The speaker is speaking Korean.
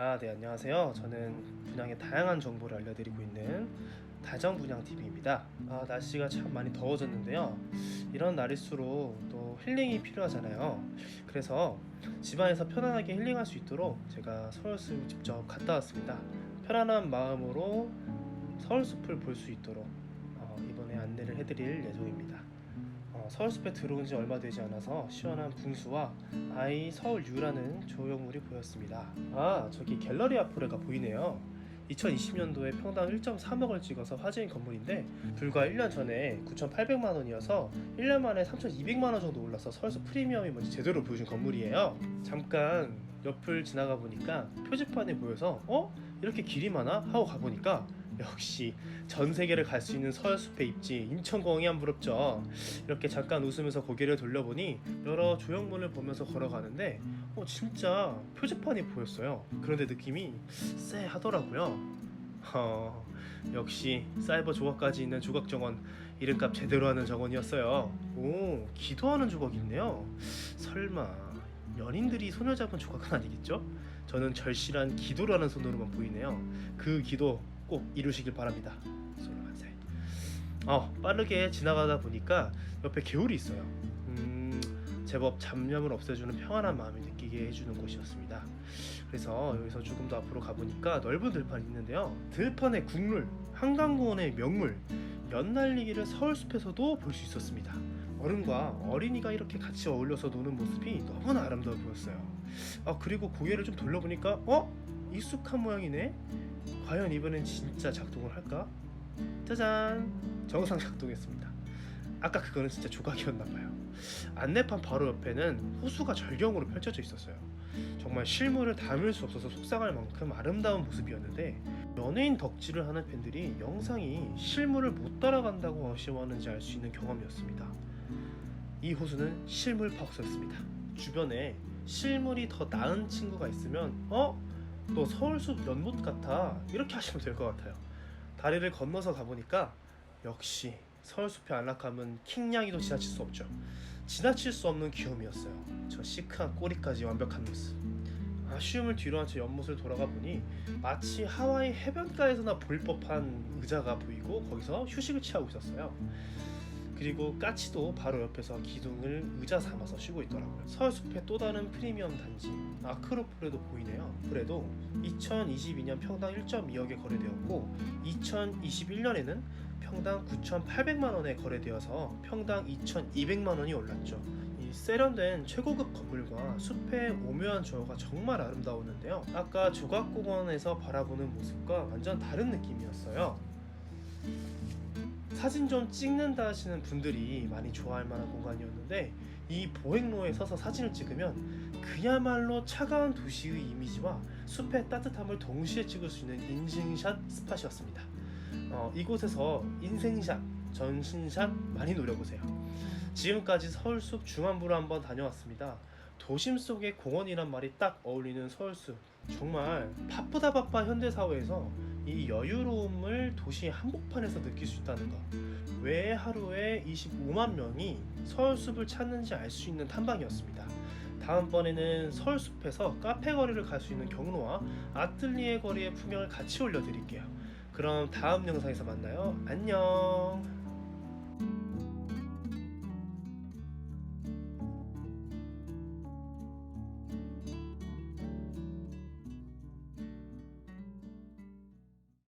아, 네, 안녕하세요. 저는 분양의 다양한 정보를 알려드리고 있는 다정 분양 TV입니다. 아, 날씨가 참 많이 더워졌는데요. 이런 날일수록 또 힐링이 필요하잖아요. 그래서 집안에서 편안하게 힐링할 수 있도록 제가 서울숲 직접 갔다 왔습니다. 편안한 마음으로 서울숲을 볼 수 있도록 어, 이번에 안내를 해드릴 예정입니다. 어, 서울숲에 들어온 지 얼마 되지 않아서 시원한 붕수와 아이 서울유라는 조형물이 보였습니다. 아, 저기 갤러리 아포레가 보이네요. 2020년도에 평당 1.3억을 찍어서 화제인 건물인데 불과 1년 전에 9,800만 원이어서 1년 만에 3,200만 원 정도 올라서 서울숲 프리미엄이 뭔지 제대로 보여준 건물이에요. 잠깐 옆을 지나가 보니까 표지판이 보여서 어? 이렇게 길이 많아? 하고 가보니까 역시 전 세계를 갈 수 있는 서울숲의 입지 인천공항이 안 부럽죠. 이렇게 잠깐 웃으면서 고개를 돌려보니 여러 조형물을 보면서 걸어가는데 어 진짜 표지판이 보였어요. 그런데 느낌이 쎄하더라고요. 어, 역시 사이버 조각까지 있는 조각 정원 이름값 제대로 하는 정원이었어요. 오 기도하는 조각이 있네요. 설마 연인들이 손을 잡은 조각은 아니겠죠? 저는 절실한 기도라는 손으로만 보이네요. 그 기도 꼭 이루시길 바랍니다. 솔로만세. 어 빠르게 지나가다 보니까 옆에 개울이 있어요. 음 제법 잡념을 없애주는 평안한 마음을 느끼게 해주는 곳이었습니다. 그래서 여기서 조금 더 앞으로 가보니까 넓은 들판이 있는데요. 들판의 국물, 한강공원의 명물, 연날리기를 서울숲에서도 볼 수 있었습니다. 어른과 어린이가 이렇게 같이 어울려서 노는 모습이 너무나 아름다워 보였어요. 아 그리고 고개를 좀 돌려보니까 어? 익숙한 모양이네? 과연 이번엔 진짜 작동을 할까? 짜잔! 정상 작동했습니다. 아까 그거는 진짜 조각이었나 봐요. 안내판 바로 옆에는 호수가 절경으로 펼쳐져 있었어요. 정말 실물을 담을 수 없어서 속상할 만큼 아름다운 모습이었는데 연예인 덕질을 하는 팬들이 영상이 실물을 못 따라간다고 아쉬워하는지 알 수 있는 경험이었습니다. 이 호수는 실물 파우스였습니다. 주변에 실물이 더 나은 친구가 있으면 어? 너 서울숲 연못 같아 이렇게 하시면 될 것 같아요. 다리를 건너서 가보니까 역시 서울숲의 안락함은 킹냥이도 지나칠 수 없죠. 지나칠 수 없는 귀여움이었어요. 저 시크한 꼬리까지 완벽한 모습. 아쉬움을 뒤로 한 채 연못을 돌아가 보니 마치 하와이 해변가에서나 볼 법한 의자가 보이고 거기서 휴식을 취하고 있었어요. 그리고 까치도 바로 옆에서 기둥을 의자 삼아서 쉬고 있더라고요. 서울숲의 또 다른 프리미엄 단지 아크로폴에도 보이네요. 그래도 2022년 평당 1.2억에 거래되었고 2021년에는 평당 9,800만 원에 거래되어서 평당 2,200만 원이 올랐죠. 이 세련된 최고급 건물과 숲의 오묘한 조화가 정말 아름다웠는데요. 아까 조각공원에서 바라보는 모습과 완전 다른 느낌이었어요. 사진 좀 찍는다 하시는 분들이 많이 좋아할 만한 공간이었는데 이 보행로에 서서 사진을 찍으면 그야말로 차가운 도시의 이미지와 숲의 따뜻함을 동시에 찍을 수 있는 인증샷 스팟이었습니다. 어, 이곳에서 인생샷, 전신샷 많이 노려보세요. 지금까지 서울숲 중안부로 한번 다녀왔습니다. 도심 속의 공원이란 말이 딱 어울리는 서울숲. 정말 바쁘다 바빠 현대 사회에서 이 여유로움을 도시 한복판에서 느낄 수 있다는 것. 왜 하루에 25만 명이 서울숲을 찾는지 알 수 있는 탐방이었습니다. 다음번에는 서울숲에서 카페 거리를 갈 수 있는 경로와 아틀리에 거리의 풍경을 같이 올려드릴게요. 그럼 다음 영상에서 만나요. 안녕.